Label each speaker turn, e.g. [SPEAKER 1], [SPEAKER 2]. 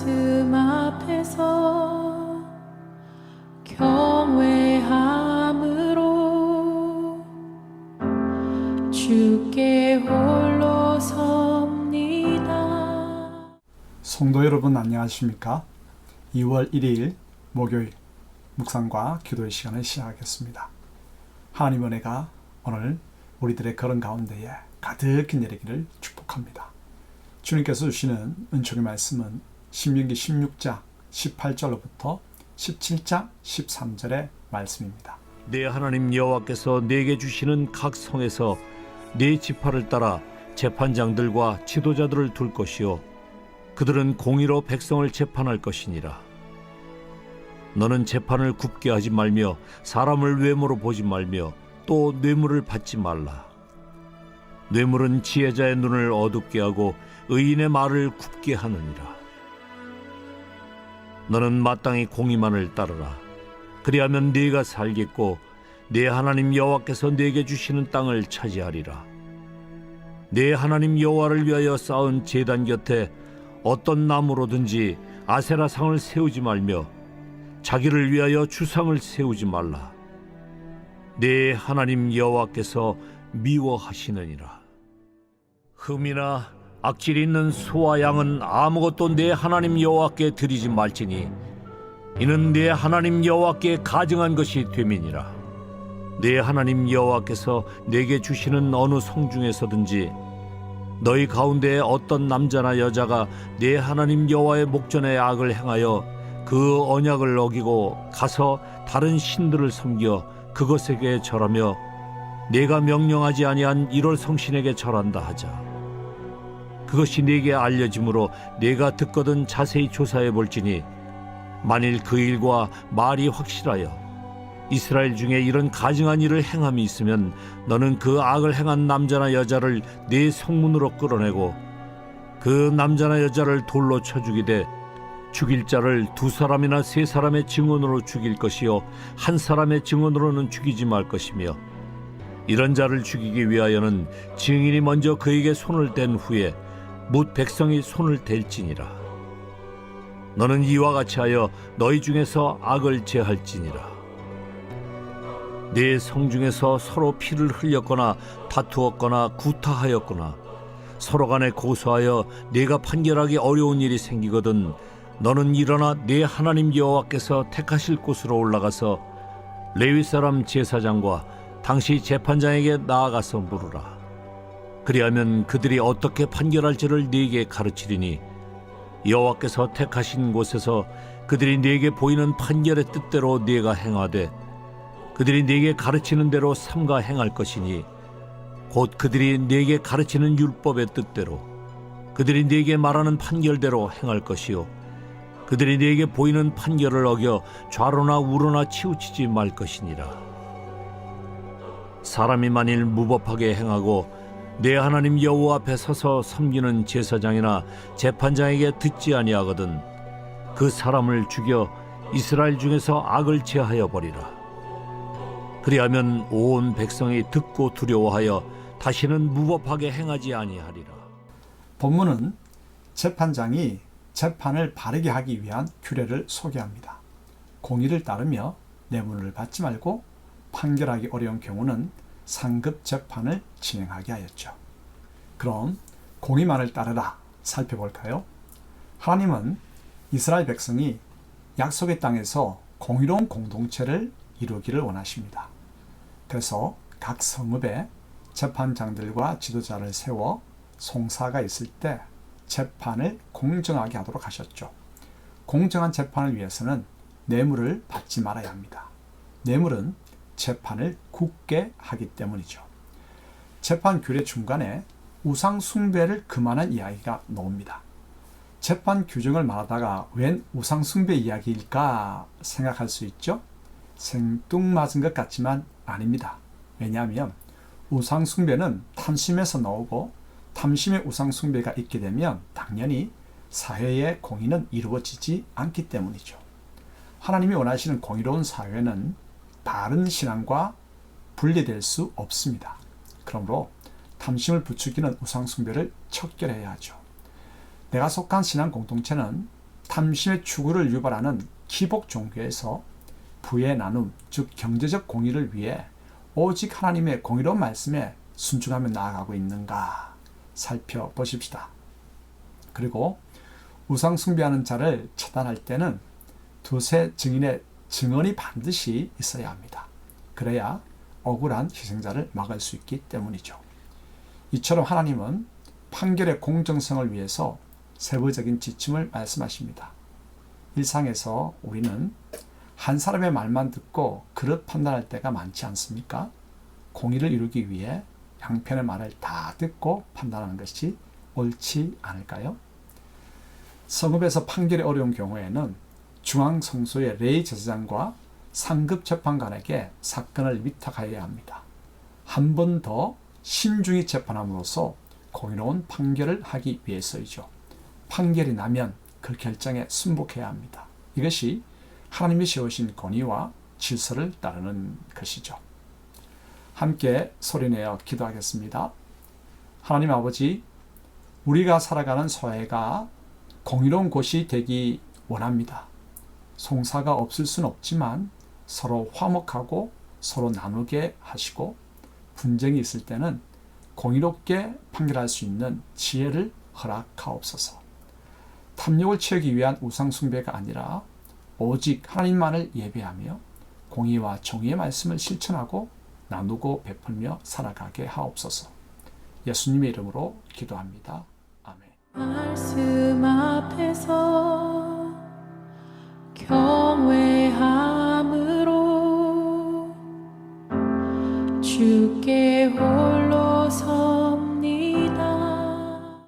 [SPEAKER 1] 말씀 앞에서 경외함으로 주께 홀로 섭니다.
[SPEAKER 2] 성도 여러분 안녕하십니까? 2월 1일 목요일 묵상과 기도의 시간을 시작하겠습니다. 하나님 은혜가 오늘 우리들의 걸음 가운데에 가득히 내리기를 축복합니다. 주님께서 주시는 은총의 말씀은 신명기 16장 18절로부터 17장 13절의 말씀입니다.
[SPEAKER 3] 내 하나님 여호와께서 내게 주시는 각 성에서 네 지파를 따라 재판장들과 지도자들을 둘 것이요 그들은 공의로 백성을 재판할 것이니라. 너는 재판을 굽게 하지 말며 사람을 외모로 보지 말며 또 뇌물을 받지 말라. 뇌물은 지혜자의 눈을 어둡게 하고 의인의 말을 굽게 하느니라 너는 마땅히 공의만을 따르라 그리하면 네가 살겠고 네 하나님 여호와께서 네게 주시는 땅을 차지하리라. 네 하나님 여호와를 위하여 쌓은 제단 곁에 어떤 나무로든지 아세라 상을 세우지 말며 자기를 위하여 주상을 세우지 말라. 네 하나님 여호와께서 미워하시느니라. 흠이나 악질 있는 소와 양은 아무것도 네 하나님 여호와께 드리지 말지니 이는 내 하나님 여호와께 가증한 것이 됨이니라. 내 하나님 여호와께서 내게 주시는 어느 성 중에서든지 너희 가운데 어떤 남자나 여자가 내 하나님 여호와의 목전에 악을 행하여 그 언약을 어기고 가서 다른 신들을 섬겨 그것에게 절하며 내가 명령하지 아니한 일월 성신에게 절한다 하자. 그것이 네게 알려짐으로 내가 듣거든 자세히 조사해 볼지니 만일 그 일과 말이 확실하여 이스라엘 중에 이런 가증한 일을 행함이 있으면 너는 그 악을 행한 남자나 여자를 네 성문으로 끌어내고 그 남자나 여자를 돌로 쳐 죽이되 죽일 자를 두 사람이나 세 사람의 증언으로 죽일 것이요 한 사람의 증언으로는 죽이지 말 것이며 이런 자를 죽이기 위하여는 증인이 먼저 그에게 손을 댄 후에 뭇 백성이 손을 댈지니라 너는 이와 같이 하여 너희 중에서 악을 제할지니라. 네 성 중에서 서로 피를 흘렸거나 다투었거나 구타하였거나 서로 간에 고소하여 네가 판결하기 어려운 일이 생기거든 너는 일어나 네 하나님 여호와께서 택하실 곳으로 올라가서 레위 사람 제사장과 당시 재판장에게 나아가서 물으라. 그리하면 그들이 어떻게 판결할지를 네게 가르치리니 여호와께서 택하신 곳에서 그들이 네게 보이는 판결의 뜻대로 네가 행하되 그들이 네게 가르치는 대로 삼가 행할 것이니 곧 그들이 네게 가르치는 율법의 뜻대로 그들이 네게 말하는 판결대로 행할 것이요 그들이 네게 보이는 판결을 어겨 좌로나 우로나 치우치지 말 것이니라. 사람이 만일 무법하게 행하고 내 하나님 여호와 앞에 서서 섬기는 제사장이나 재판장에게 듣지 아니하거든 그 사람을 죽여 이스라엘 중에서 악을 제하여 버리라 그리하면 온 백성이 듣고 두려워하여 다시는 무법하게 행하지 아니하리라
[SPEAKER 2] 본문은 재판장이 재판을 바르게 하기 위한 규례를 소개합니다. 공의를 따르며 뇌물을 받지 말고 판결하기 어려운 경우는 상급 재판을 진행하게 하였죠. 그럼 공의만을 따르라 살펴볼까요? 하나님은 이스라엘 백성이 약속의 땅에서 공의로운 공동체를 이루기를 원하십니다. 그래서 각 성읍에 재판장들과 지도자를 세워 송사가 있을 때 재판을 공정하게 하도록 하셨죠. 공정한 재판을 위해서는 뇌물을 받지 말아야 합니다. 뇌물은 재판을 굳게 하기 때문이죠. 재판 규례 중간에 우상 숭배를 그만한 이야기가 나옵니다. 재판 규정을 말하다가 웬 우상 숭배 이야기일까 생각할 수 있죠? 생뚱맞은 것 같지만 아닙니다. 왜냐하면 우상 숭배는 탐심에서 나오고 탐심의 우상 숭배가 있게 되면 당연히 사회의 공의는 이루어지지 않기 때문이죠. 하나님이 원하시는 공의로운 사회는 바른 신앙과 분리될 수 없습니다. 그러므로 탐심을 부추기는 우상숭배를 척결해야 하죠. 내가 속한 신앙 공동체는 탐심의 추구를 유발하는 기복 종교에서 부의 나눔, 즉 경제적 공의를 위해 오직 하나님의 공의로운 말씀에 순종하며 나아가고 있는가 살펴보십시다. 그리고 우상 숭배하는 자를 처단할 때는 두세 증인의 증언이 반드시 있어야 합니다. 그래야 억울한 희생자를 막을 수 있기 때문이죠. 이처럼 하나님은 판결의 공정성을 위해서 세부적인 지침을 말씀하십니다. 일상에서 우리는 한 사람의 말만 듣고 그릇 판단할 때가 많지 않습니까? 공의를 이루기 위해 양편의 말을 다 듣고 판단하는 것이 옳지 않을까요? 성읍에서 판결이 어려운 경우에는 중앙 성소의 레이 제사장과 상급 재판관에게 사건을 위탁하여야 합니다. 한 번 더 신중히 재판함으로써 공의로운 판결을 하기 위해서이죠. 판결이 나면 그 결정에 순복해야 합니다. 이것이 하나님이 세우신 권위와 질서를 따르는 것이죠. 함께 소리내어 기도하겠습니다. 하나님 아버지, 우리가 살아가는 사회가 공의로운 곳이 되기 원합니다. 송사가 없을 수는 없지만 서로 화목하고 서로 나누게 하시고 분쟁이 있을 때는 공의롭게 판결할 수 있는 지혜를 허락하옵소서. 탐욕을 채우기 위한 우상숭배가 아니라 오직 하나님만을 예배하며 공의와 정의의 말씀을 실천하고 나누고 베풀며 살아가게 하옵소서. 예수님의 이름으로 기도합니다. 아멘.